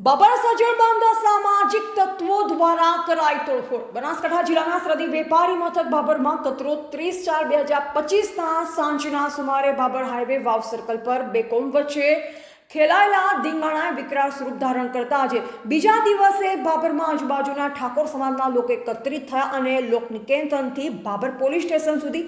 બાબર સજળ સામાજિક તત્વો દ્વારા કરાઈ તોડફોડ. બનાસકાંઠા જિલ્લાના સરહદી વેપારી મથક બાબરમાં કતરો ત્રીસ ચાર બે હજાર પચીસના સાંજના સુમારે બાબર હાઈવે વાવ સર્કલ પર બે કોમ વચ્ચે ખેલાયેલા ધીંગાણાએ વિકરાળ સ્વરૂપ ધારણ કરતા આજે બીજા દિવસે બાબરમાં આજુબાજુના ઠાકોર સમાજના લોકો એકત્રિત થયા અને લોકનિકેતનથી બાબર પોલીસ સ્ટેશન સુધી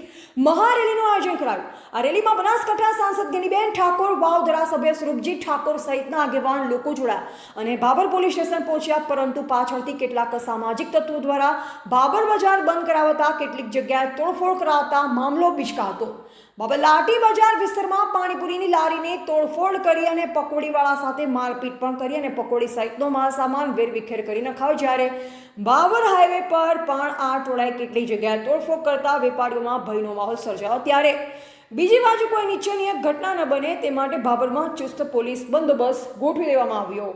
મહારેલીનું આયોજન કરાયું. આ રેલીમાં બનાસકાંઠા સાંસદ ગેનીબેન ઠાકોર, વાવ ધારાસભ્ય સ્વરૂપજી ઠાકોર સહિતના આગેવાન લોકો જોડાયા અને બાબર પોલીસ સ્ટેશન પહોંચ્યા, પરંતુ પાછળથી કેટલાક સામાજિક તત્વો દ્વારા બાબર બજાર બંધ કરાવતા કેટલીક જગ્યાએ તોડફોડ કરાવતા મામલો બિચકાતો. બાબર લાઠી બજાર વિસ્તારમાં પાણીપુરીની લારીને તોડફોડ કરી અને પકોડીવાળા સાથે મારપીટ પણ કરી અને પકોડી સહિતનો માલ સામાન વેરવિખેર કરી નખાયો. જ્યારે બાવર હાઈવે પર પણ આ ટોળાએ કેટલી જગ્યાએ તોડફોડ કરતા વેપારીઓમાં ભયનો માહોલ સર્જાયો. ત્યારે બીજી બાજુ કોઈ નીચેની એક ઘટના ન બને તે માટે બાબરમાં ચુસ્ત પોલીસ બંદોબસ્ત ગોઠવી દેવામાં આવ્યો.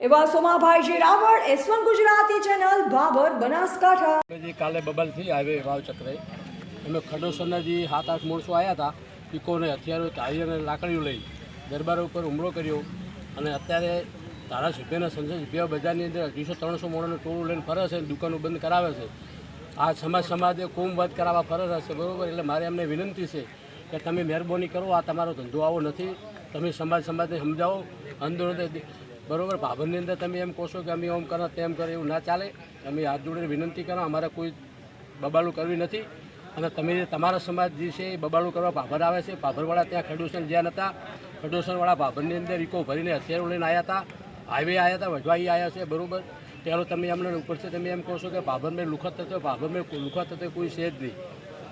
એવા સોમાભાઈ જે Raval S one Gujarati channel Babar Banaskantha. કાલે બબલ બબલથી હાઈવે વાવ ચક્રે, અમે ખડોસરના જે સાત આઠ માણસો આવ્યા હતા, પીકોને હથિયારો, તાળી અને લાકડીઓ લઈ. દરબાર ઉપર હુમલો કર્યો અને અત્યારે ધારાસભ્યના સંસદ સભ્ય બજારની અંદર અઢીસો ત્રણસો માણસનું ટોળું લઈને ફરે છે દુકાનો બંધ કરાવે છે. આ સમાજ સમાજે વધ કરાવવા ફરજ હશે બરાબર? એટલે મારે એમને વિનંતી છે કે તમે મહેરબાની કરો, આ તમારો ધંધો આવો નથી. તમે સમાજ સમાજને સમજાવો, આંદોલન બરોબર? ભાભરની અંદર તમે એમ કહો છો કે અમે ઓમ કરો તેમ કરો એવું ના ચાલે. અમે હાથ જોડીને વિનંતી કરો, અમારે કોઈ બબાલું કરવી નથી. અને તમે તમારા સમાજ જે છે એ બબાલું કરવા ભાભર આવે છે. ભાભરવાળા ત્યાં ખડોસણ જ્યાં હતા ખડોસણવાળા ભાભરની અંદર ઇકો ભરીને હથિયારો લઈને આવ્યા હતા. હાઈવે આવ્યા હતા વઢવાઈ આવ્યા છે બરાબર. પેલો તમે અમને ઉપરથી તમે એમ કહો છો કે ભાભરમાં લુખત થતો ભાભરમાં લુખત થતો કોઈ છે જ નહીં.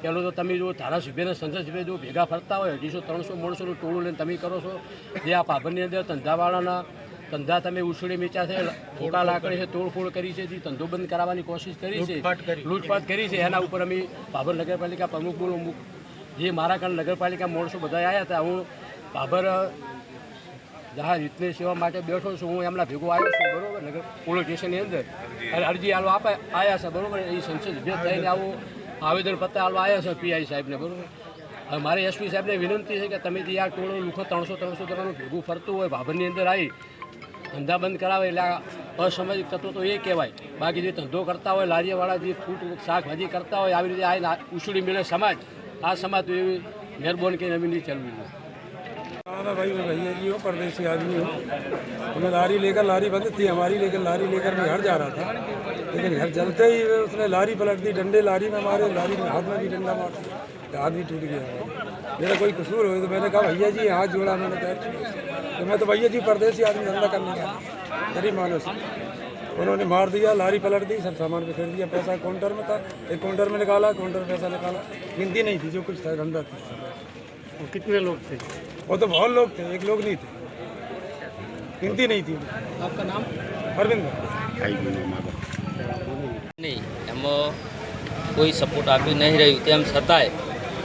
પહેલો તો તમે જો ધારાસભ્યના સંસદસભ્ય જો ભેગા ફરતા હોય અઢીસો ત્રણસો માણસોનું ટોળું લઈને તમે કરો છો જે આ ભાભરની અંદર ધંધાવાળાના ધંધા તમે ઉછળી મીચા છે ઠોકા લાકડી છે તોડફોડ કરી છે જે ધંધો બંધ કરાવવાની કોશિશ કરી છે લૂંટફાટ કરી. છે એના ઉપર અમે ભાભર નગરપાલિકા પ્રમુખ બોલો જે મારા કારણે નગરપાલિકા માણસો બધા આવ્યા હતા, હું ભાભર જહાજ રીતની સેવા માટે બેઠો છું, હું એમના ભેગો આવ્યો છું, બરોબર? નગર પોલીસ સ્ટેશનની અંદર. અને અરજી આલો આપે આવ્યા છે, બરાબર? એ સંસદ સભ્ય થઈને આવું આવેદન પત્ર આલવા આવ્યા છે, પીઆઈ સાહેબને, બરાબર? હવે મારે એસપી સાહેબને વિનંતી છે કે તમે જે આ ટોળો લુખો ત્રણસો ત્રણસો જણાનું ભેગું ફરતું હોય ભાભરની અંદર આવી ધંધા બંધ કરાવે એટલે અસામાજિક તત્વો તો એ કહેવાય. બાકી જે ધંધો કરતા હોય, લારીવાળા જે ફૂટ શાકભાજી કરતા હોય, આવી રીતે આ ઉછળી મેળે સમાજ આ સમાજ તો એવી મહેરબાની કરીને અમે નહીં ચલવી જોઈએ हाँ ना भाई मैं भैया जी हूँ परदेसी आदमी हूँ तो मैं लारी लेकर लारी बंद थी हमारी लेकिन लारी लेकर मैं घर जा रहा था लेकिन घर चलते ही उसने लारी पलट दी डंडे लारी में मारे लारी में हाथ में भी डंडा मार दिया हाथ भी टूट गया मेरा कोई कसूर हो तो मैंने कहा भैया जी हाथ जोड़ा मैंने पैर छुए तो मैं तो भैया जी परदेसी आदमी धंधा करने का गरीब मानुस उन्होंने मार दिया लारी पलट दी सब सामान पे दिया पैसा काउंटर में था एक काउंटर में निकाला काउंटर पैसा निकाला गिनती नहीं थी जो कुछ था धंधा थी कितने लोग थे वो तो बहुत लोग थे एक लोग नहीं थे गिनती नहीं थी आपका नाम अरविंद નહીં એમાં કોઈ સપોર્ટ આપી નહીં રહ્યું તેમ છતાંય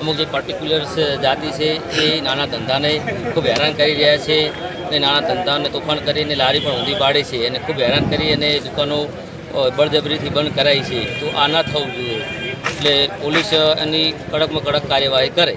અમુક જે પર્ટિક્યુલર જાતિ છે એ નાના ધંધાને ખૂબ હેરાન કરી રહ્યા છે અને નાણાં ધંધાને તોફાન કરીને લારી પણ ઊંધી પાડે છે અને ખૂબ હેરાન કરી અને દુકાનો બળજબરીથી બંધ કરાવી છે. તો આ ના થવું જોઈએ. એટલે પોલીસ એની કડકમાં કડક કાર્યવાહી કરે.